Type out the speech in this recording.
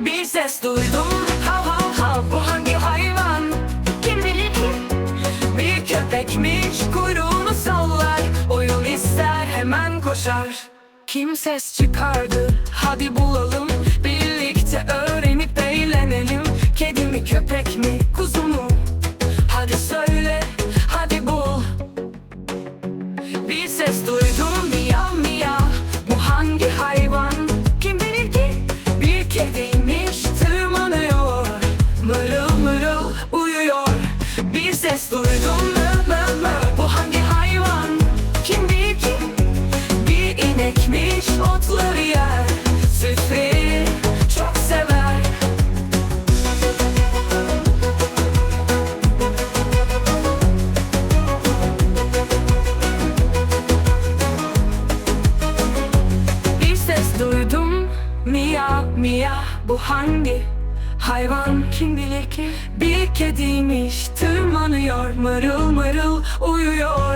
Bir ses duydum hav hav hav Bu hangi hayvan? Kim bilir? Bir köpekmiş kuyruğunu sallar Oyun ister hemen koşar Kim ses çıkardı? Hadi bulalım Birlikte öğrenip eğlenelim Kedi mi köpek mi kuzu mu? Bir inekmiş otları yer. Süt verir, çok sever. Bir ses duydum. Mia Mia bu hangi hayvan? Kim bilir ki? Bir kediymiş tırmanıyor mırıl mırıl Uyuyor